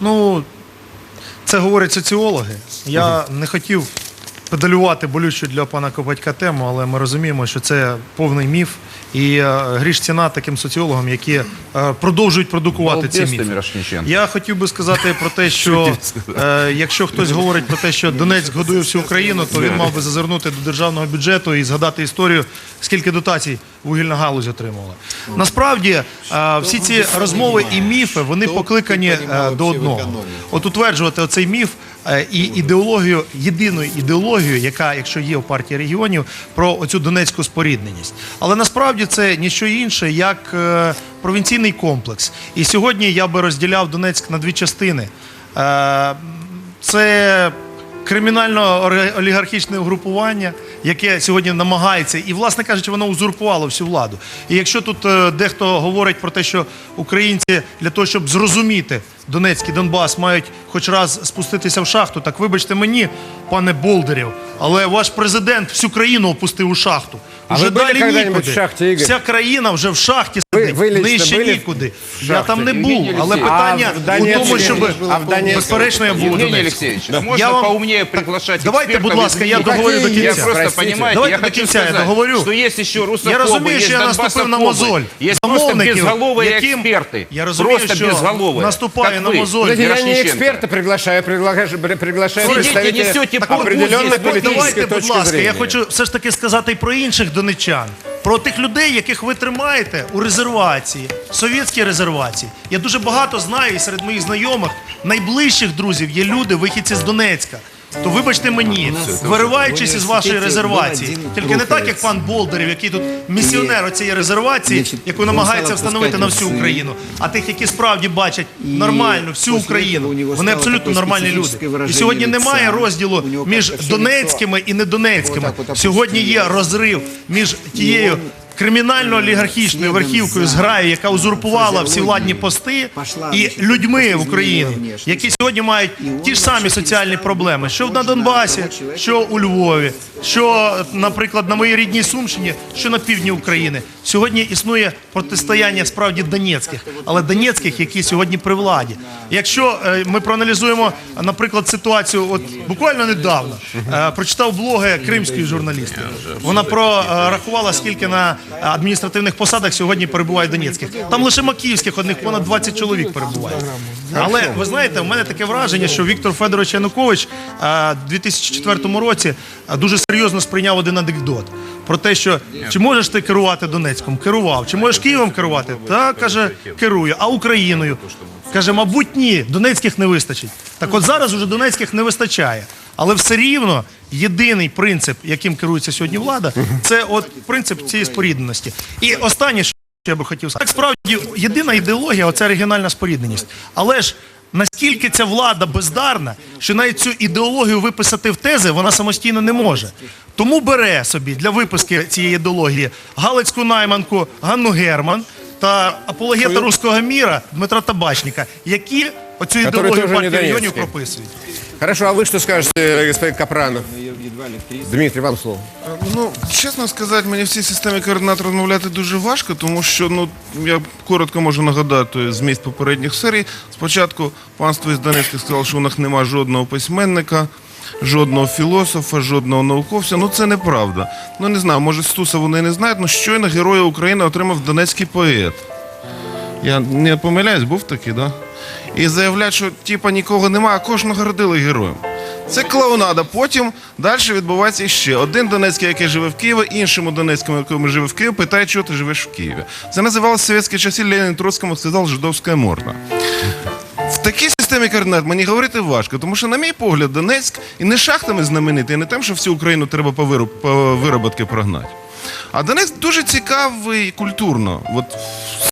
Ну, це говорять соціологи. Я не хотів педалювати болючу для пана Копатька тему, але ми розуміємо, що це повний міф. І е, гріш ціна таким соціологам, які е, продовжують продукувати ці Балбес ти, міфи. Я хотів би сказати про те, що е, якщо хтось говорить про те, що Донецьк годує всю Україну, то він мав би зазирнути до державного бюджету і згадати історію, скільки дотацій вугільна галузь отримувала. Насправді е, всі ці розмови і міфи вони покликані е, до одного. От утверджувати оцей міф е, і ідеологію, єдиною ідеологію, яка, якщо є в партії регіонів, про оцю донецьку спорідненість. Але насправді це ніщо інше, як провінційний комплекс. І сьогодні я би розділяв Донецьк на дві частини. Це кримінально-олігархічне угрупування, яке сьогодні намагається, і, власне кажучи, воно узурпувало всю владу. І якщо тут е, дехто говорить про те, що українці для того, щоб зрозуміти Донецький Донбас, мають хоч раз спуститися в шахту, так вибачте мені, пане Болдерів, але ваш президент всю країну опустив у шахту. А Вже ви були далі нікуди. в шахті, Ігор? Вся країна вже в шахті Ви- сидить, ви лично нижче були в нікуди. Я шахті? там не був, Євгеній але Олексійович. питання А в у Донецьку тому, щоб а в Донецьку? безперечно я був у Евгений Донецьку. Алексеевич, Я можно вам- поумнее приглашать Давайте, экспертов будь ласка, из я МИДа? договорю до Какие Я кінця. просто, Простите. понимаете, Давайте я до хочу кінця я сказать, договорю. что есть еще русофобы, Я розумію, що есть я наступив на донбассофобы, мозоль. Есть просто Замовників, безголовые яким- эксперты. Я розумію, просто що безголовые. наступаю как на вы. мозоль. Знаете, я не Мирошниченко. эксперта приглашаю, приглашаю, приглашаю Сидите, представителя несете пользу определенной здесь. Вот политической Давайте, будь точки ласка, зрения. я хочу все ж таки сказати і про інших донечан, про тих людей, яких ви тримаєте у резервації, совєтській резервації. Я дуже багато знаю і серед моїх знайомих, найближчих друзів є люди, вихідці з Донецька. То вибачте мені, вириваючись із вашої резервації, тільки не так, як пан Болдерів, який тут місіонер цієї резервації, яку намагається встановити на всю Україну, а тих, які справді бачать нормальну всю Україну. Вони абсолютно нормальні люди. І сьогодні немає розділу між Донецькими і недонецькими. Сьогодні є розрив між тією кримінально-олігархічною верхівкою зграю, яка узурпувала всі владні пости, і людьми в Україні, які сьогодні мають ті ж самі соціальні проблеми, що на Донбасі, що у Львові, що, наприклад, на моїй рідній Сумщині, що на півдні України. Сьогодні існує протистояння справді донецьких, але донецьких, які сьогодні при владі. Якщо е, ми проаналізуємо, наприклад, ситуацію, от буквально недавно е, прочитав блоги кримської журналістки. Вона прорахувала, скільки на адміністративних посадах сьогодні перебуває донецьких. Там лише макіївських одних понад 20 чоловік перебуває. Але ви знаєте, у мене таке враження, що Віктор Федорович Янукович у 2004 році е, дуже серйозно сприйняв один анекдот про те, що чи можеш ти керувати Донецьком? Керував. Чи можеш Києвом керувати? Так, каже, керую. А Україною? Каже, мабуть, ні, Донецьких не вистачить. Так от зараз уже Донецьких не вистачає. Але все рівно єдиний принцип, яким керується сьогодні влада, це от принцип цієї спорідненості. І останнє, що я би хотів сказати, так справді єдина ідеологія оця регіональна спорідненість. Але ж наскільки ця влада бездарна, що навіть цю ідеологію виписати в тези вона самостійно не може. Тому бере собі для виписки цієї ідеології Галицьку найманку Ганну Герман та апологета руського міра Дмитра Табачника, які оцю ідеологію партії регіонів прописують. Хорошо, а вы что скажете, господин Капранов? Дмитрий, вам слово. Ну, чесно сказати, мені в цій системі координат розмовляти дуже важко, тому що ну я коротко можу нагадати зміст попередніх серій. Спочатку панство із Донецька сказало, що у них немає жодного письменника, жодного філософа, жодного науковця. Ну це неправда. Ну не знаю, може Стуса вони не знають, але щойно Героя України отримав донецький поет. Я не помиляюсь, був такий, да? І заявляють, що типа нікого немає, а кожного родили героєм. Це клоунада. Потім далі відбувається іще. Один Донецький, який живе в Києві, іншому Донецькому, якому живе в Києві, питає, чого ти живеш в Києві. Це називалося совєтські часи Ленін Троцькому сказав жидовська морда. В такій системі координат мені говорити важко, тому що, на мій погляд, Донецьк і не шахтами знаменитий, і не тим, що всю Україну треба по, вироб, вироботки прогнати. А Донецьк дуже цікавий культурно. От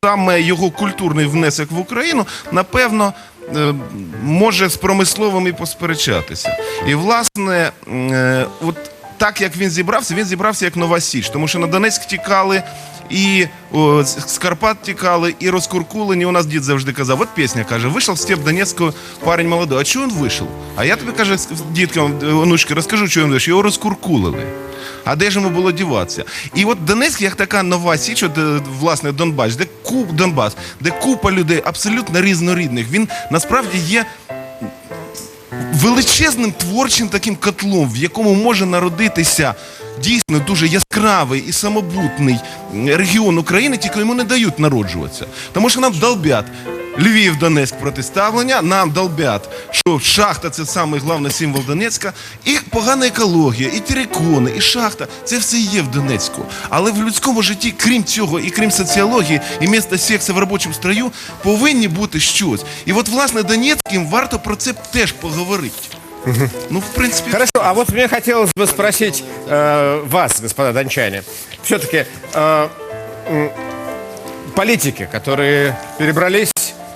саме його культурний внесок в Україну, напевно, е, може з промисловим і посперечатися. І, власне, е, от так як він зібрався, він зібрався як нова Січ, тому що на Донецьк тікали. І о, з Карпат тікали, і розкуркулені. У нас дід завжди казав, от пісня каже, вийшов степ Донецького парень молодой. А чого він вийшов? А я тобі каже, діткам, онучки, розкажу, чого він вийшов. Його розкуркулили. А де ж йому було діватися? І от Донецьк, як така нова січ, от, е, власне, Донбас, де куп Донбас, де купа людей абсолютно різнорідних. Він насправді є величезним творчим таким котлом, в якому може народитися дійсно дуже яскравий і самобутний регіон України, тільки йому не дають народжуватися. Тому що нам долбят. Львів, Донецьк протиставлення, нам долбят, що шахта це самий головний символ Донецька, і погана екологія, і терикони, і шахта це все є в Донецьку. Але в людському житті, крім цього, і крім соціології, і міста секса в робочому строю, повинні бути щось. І от, власне, Донецьким варто про це теж поговорити. Ну, в принципі, Хорошо, а вот мне хотелось бы спросить э, вас, господа дончане. Все-таки э, м, политики, которые перебрались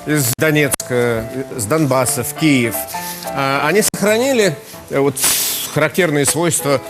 из Донецка, с Донбасса в Киев, э, они сохранили э, вот характерные свойства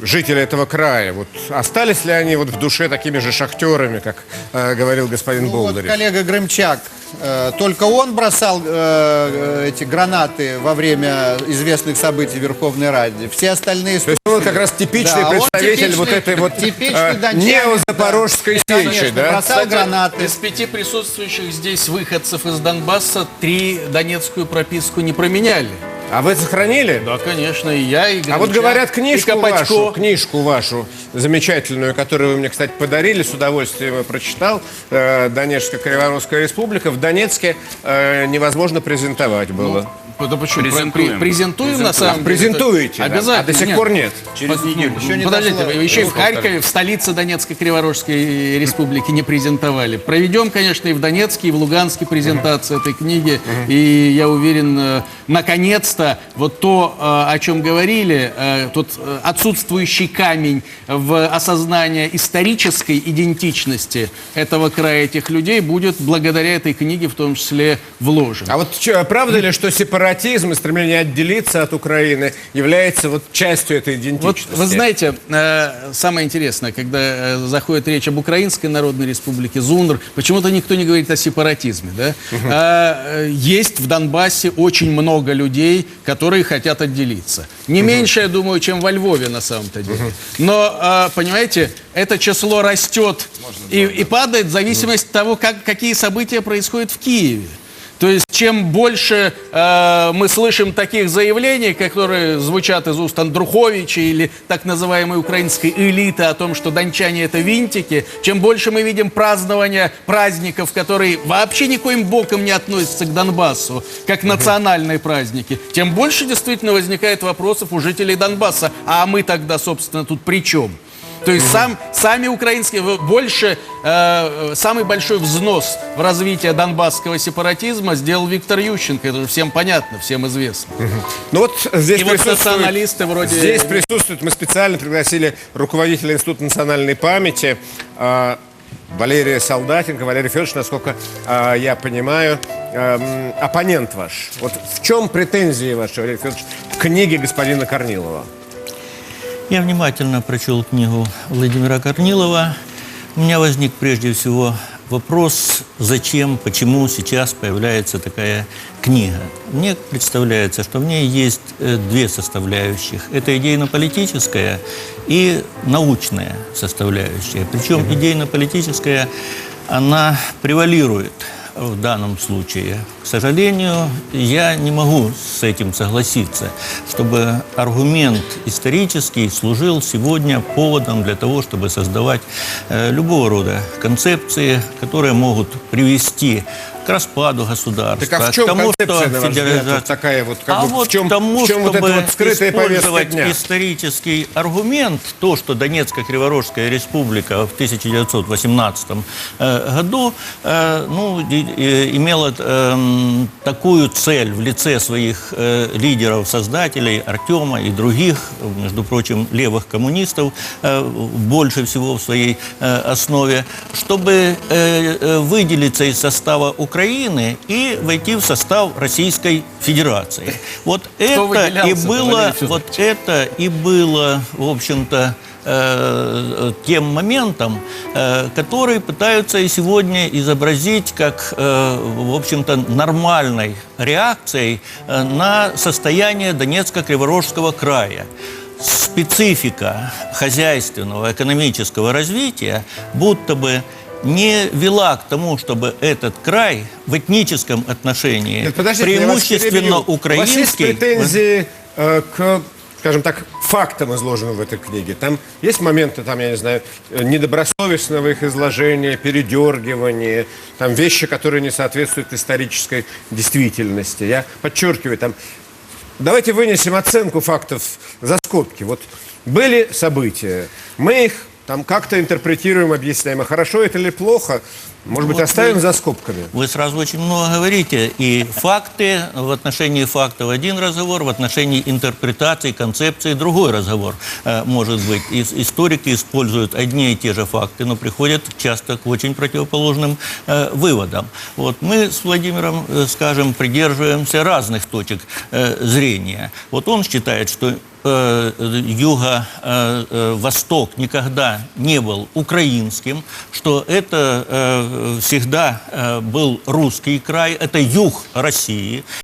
жителей этого края. Вот остались ли они вот в душе такими же шахтерами, как э, говорил господин Ну, вот Болдырев? коллега Грымчак, э, только он бросал э, эти гранаты во время известных событий в Верховной Раде. Все остальные... То есть он как раз типичный Да, представитель типичный- вот этой вот типичный э, дончанин, неозапорожской да. сечи, Конечно, да? бросал гранаты. Из пяти присутствующих здесь выходцев из Донбасса три донецкую прописку не променяли. А вы сохранили? Да, конечно, и я, и А вот Гринчак, говорят, и книжку Копатько. вашу, книжку вашу замечательную, которую вы мне, кстати, подарили, с удовольствием я прочитал, э, Донецкая Криворусская республика, в Донецке э, невозможно презентовать было. Да почему? Презентуем. Пре- презентуем, на самом деле. Презентуете, да? Обязательно. А до сих пор нет. Под- нет, Еще не Подождите, дошло. еще и в Харькове, в столице Донецкой Криворожской республики не презентовали. Проведем, конечно, и в Донецке, и в Луганске презентацию этой книги. И я уверен, э, наконец-то вот то, э, о чем говорили, э, тот отсутствующий камень в осознание исторической идентичности этого края, этих людей, будет благодаря этой книге в том числе вложен. А вот правда ли, что сепаратизм и стремление отделиться от Украины является вот частью этой Вот идентичности? вы знаете, э, самое интересное, когда э, заходит речь об Украинской Народной Республике, ЗУНР, почему-то никто не говорит о сепаратизме. Да? А, э, есть в Донбассе очень много людей, которые хотят отделиться. Не меньше, я думаю, чем во Львове на самом-то деле. Но, э, понимаете, это число растет и, и падает в зависимости от того, как, какие события происходят в Киеве. То есть, чем больше э, мы слышим таких заявлений, которые звучат из уст Андруховича или так называемой украинской элиты о том, что дончане это винтики, чем больше мы видим празднования праздников, которые вообще никоим боком не относятся к Донбассу, как национальные праздники, тем больше действительно возникает вопросов у жителей Донбасса. А мы тогда, собственно, тут при чем? То есть сам, сами украинские, больше, э, э, самый большой взнос в развитие донбасского сепаратизма сделал Виктор Ющенко. Это же всем понятно, всем известно. Ну вот здесь И вот националисты вроде- Здесь присутствует, мы специально пригласили руководителя Института национальной памяти э, Валерия Солдатенко. Валерий Федорович, насколько э, я понимаю, эм, оппонент ваш. Вот в чем претензии ваши, Валерий Федорович, к книге господина Корнилова? Я внимательно прочел книгу Владимира Корнилова. У меня возник прежде всего вопрос, зачем, почему сейчас появляется такая книга. Мне представляется, что в ней есть э, две составляющих. Это идейно-политическая и научная составляющая. Причем идейно-политическая, она превалирует в данном случае. К сожалению, я не могу с этим согласиться, чтобы аргумент исторический служил сегодня поводом для того, чтобы создавать э, любого рода концепции, которые могут привести к распаду государства, Так а в чем к тому, концепция, что федерализация- вот такая вот, как а бы, в вот чем- к тому, в чем вот чтобы эта вот скрытая повестка дня? исторический аргумент, то, что Донецко-Криворожская республика в 1918 э, году э, ну, имела эм, такую цель в лице своих э, лидеров, создателей Артема и других, между прочим, левых коммунистов, э, больше всего в своей э, основе, чтобы э, э, выделиться из состава Украины и войти в состав Российской Федерации. Вот это и было, вот это и было, в общем-то, э, тем моментом, э, который пытаются и сегодня изобразить как, э, в общем-то, нормальной реакцией э, на состояние Донецко-Криворожского края. Специфика хозяйственного, экономического развития будто бы не вела к тому, чтобы этот край в этническом отношении Нет, преимущественно перебью. У вас есть украинский... претензии э, к, скажем так, фактам, изложенным в этой книге? Там есть моменты, там, я не знаю, э, недобросовестного их изложения, передергивания, там вещи, которые не соответствуют исторической действительности. Я подчеркиваю, там Давайте вынесем оценку фактов за скобки. Вот были события, мы их там как-то интерпретируем, объясняем. А хорошо это или плохо, может быть, Вот оставим вы- за скобками. Вы сразу очень много говорите. И факты, в отношении фактов один разговор, в отношении интерпретации, концепции другой разговор э, может быть. И историки используют одни и те же факты, но приходят часто к очень противоположным э, выводам. Вот мы с Владимиром, э, скажем, придерживаемся разных точек э, зрения. Вот он считает, что юго-восток никогда не был украинским, что это э, всегда э, был русский край, это юг России.